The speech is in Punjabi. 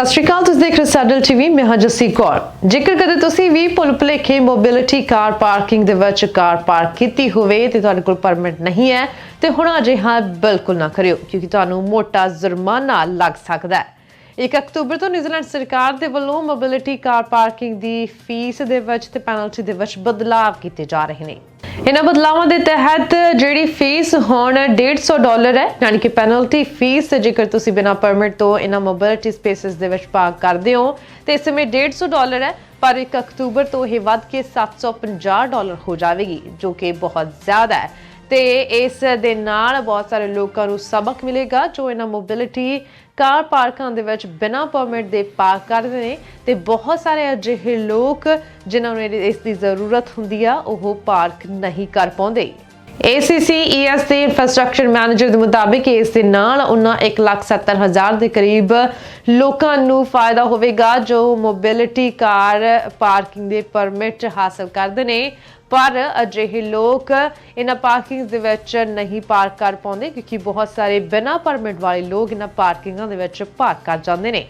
ਸਤਿ ਸ਼੍ਰੀ ਅਕਾਲ, ਤੁਸੀਂ ਦੇਖ ਰਹੇ ਸੈਡਲ ਟੀਵੀ, ਮੈਂ ਹਾਂ ਜੱਸੀ ਕੌਰ। ਜੇਕਰ ਕਦੇ ਤੁਸੀਂ ਵੀ ਭੁੱਲ ਭੁਲੇਖੇ ਮੋਬਿਲਿਟੀ ਕਾਰ ਪਾਰਕਿੰਗ ਦੇ ਵਿੱਚ ਕਾਰ ਪਾਰਕ ਕੀਤੀ ਹੋਵੇ ਤੇ ਤੁਹਾਡੇ ਕੋਲ ਪਰਮਿਟ ਨਹੀਂ ਹੈ, ਤੇ ਹੁਣ ਅਜਿਹਾ ਬਿਲਕੁਲ ਨਾ ਕਰਿਓ, ਕਿਉਂਕਿ ਤੁਹਾਨੂੰ ਮੋਟਾ ਜੁਰਮਾਨਾ ਲੱਗ ਸਕਦਾ ਹੈ। 1 ਅਕਤੂਬਰ ਤੋਂ ਨਿਊਜ਼ੀਲੈਂਡ ਸਰਕਾਰ ਦੇ ਵੱਲੋਂ ਮੋਬਿਲਿਟੀ ਕਾਰ ਪਾਰਕਿੰਗ ਦੀ ਫੀਸ ਦੇ ਵਿੱਚ ਤੇ ਪੈਨਲਟੀ ਦੇ ਵਿੱਚ ਬਦਲਾਅ ਕੀਤੇ ਜਾ ਰਹੇ ਨੇ। ਇਹਨਾਂ ਬਦਲਾਵਾਂ ਦੇ ਤਹਿਤ ਜਿਹੜੀ ਫੀਸ ਹੁਣ 150 ਡਾਲਰ ਹੈ, ਯਾਨੀ ਕਿ ਪੈਨਲਟੀ ਫੀਸ ਜੇਕਰ ਤੁਸੀਂ ਬਿਨਾ ਪਰਮਿਟ ਤੋਂ ਇਹਨਾਂ ਮੋਬਿਲਿਟੀ ਸਪੇਸਿਸ ਦੇ ਵਿੱਚ ਭਾਗ ਕਰਦੇ ਹੋ, ਤੇ ਇਸ ਸਮੇਂ 150 ਡਾਲਰ ਹੈ, ਪਰ 1 ਅਕਤੂਬਰ ਤੋਂ ਇਹ ਵੱਧ ਕੇ 750 ਡਾਲਰ ਹੋ ਜਾਵੇਗੀ, ਜੋ ਕਿ ਬਹੁਤ ਜ਼ਿਆਦਾ ਹੈ। ਤੇ ਇਸ ਦੇ ਨਾਲ ਬਹੁਤ ਸਾਰੇ ਲੋਕਾਂ ਨੂੰ ਸਬਕ ਮਿਲੇਗਾ ਜੋ ਇਹਨਾਂ ਮੋਬਿਲਿਟੀ ਕਾਰ ਪਾਰਕਾਂ ਦੇ ਵਿੱਚ ਬਿਨਾਂ ਪਰਮਿਟ ਦੇ ਪਾਰਕ ਕਰਦੇ ਨੇ ਤੇ ਬਹੁਤ ਸਾਰੇ ਅਜਿਹੇ ਲੋਕ ਜਿਨ੍ਹਾਂ ਨੂੰ ਇਹ- ਇਸ ਦੀ ਜ਼ਰੂਰਤ ਹੁੰਦੀ ਆ, ਉਹ ਪਾਰਕ ਨਹੀਂ ਕਰ ਪਾਉਂਦੇ। ACCES ਦੇ ਇਨਫਰਾਸਟ੍ਰਕਚਰ ਮੈਨੇਜਰ ਦੇ ਮੁਤਾਬਿਕ ਇਸ ਦੇ ਨਾਲ ਉਹਨਾਂ 170000 ਦੇ ਕਰੀਬ ਲੋਕਾਂ ਨੂੰ ਫਾਇਦਾ ਹੋਵੇਗਾ, ਜੋ ਮੋਬਿਲਿਟੀ ਕਾਰ ਪਾਰਕਿੰਗ ਦੇ ਪਰਮਿਟ ਹਾਸਲ ਕਰਦੇ ਨੇ। ਪਰ ਅਜਿਹੇ ਲੋਕ ਇਹਨਾਂ ਪਾਰਕਿੰਗ ਦੇ ਵਿੱਚ ਨਹੀਂ ਪਾਰਕ ਕਰ ਪਾਉਂਦੇ, ਕਿਉਂਕਿ ਬਹੁਤ ਸਾਰੇ ਬਿਨਾਂ ਪਰਮਿਟ ਵਾਲੇ ਲੋਕ ਇਹਨਾਂ ਪਾਰਕਿੰਗਾਂ ਦੇ ਵਿੱਚ ਪਾਰਕ ਕਰ ਜਾਂਦੇ ਨੇ।